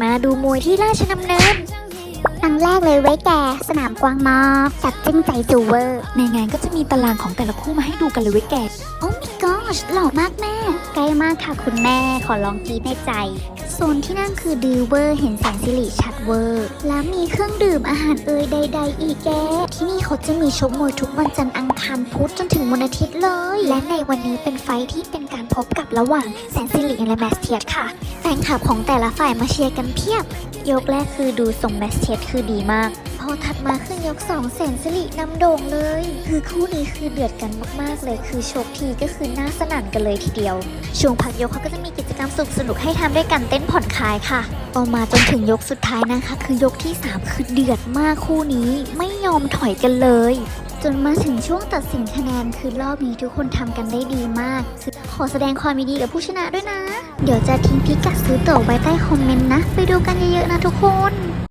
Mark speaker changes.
Speaker 1: มาดูมวยที่ราชดำเนิน
Speaker 2: ครั้งแรกเลยไว้ยแก สนามกวางมอกจับจิ้งใจจูเวอร์
Speaker 1: ในงานก็จะมีตารางของแต่ละคู่มาให้ดูกันเลยเว้ยแก
Speaker 2: โอ้ my gosh หล่อมากแม่ ใกล้มากค่ะคุณแม่ขอลองกรีดในใจ โซนที่นั่งคือดีเวอร์ เห็นแสงสิริชัดเวอร์ แล้วมีเครื่องดื่มอาหารเอ่ยใด ๆ อีกแก ที่นี่เขาจะมีชกมวยทุกวันจันทร์อังคารพุธจนถึงวันอาทิตย์เลย และในวันนี้เป็นไฟท์ที่เป็นการพบกับระหว่างแสงสิริและแมสเทียสค่ะแฟ นคลับของแต่ละฝ่ายมาเชียร์กันเพียบ ยกแรกคือดูทรงแมสเทียสคือดีมาก พอถัดมาขึ้นยกสองแสนสิรินำโด่งเลย คือคู่นี้คือเดือดกันมากๆเลย คือโชกทีก็คือหน้าสนั่นกันเลยทีเดียว ช่วงพักยกเขาก็จะมีกิจกรรมสุขสนุกให้ทำด้วยกันเต้นผ่อนคลายค่ะออกมาจนถึงยกสุดท้ายนะคะ คือยกที่ 3 คือเดือดมากคู่นี้ ไม่ยอมถอยกันเลย จนมาถึงช่วงตัดสินคะแนนคือรอบนี้ทุกคนทำกันได้ดีมากคือ อแสดงความยินดีกับผู้ชนะด้วยนะ เดี๋ยวจะทิ้งพิกัดซื้อตั๋วไว้ใต้คอมเมนต์นะ ไปดูกันเยอะๆนะทุกคน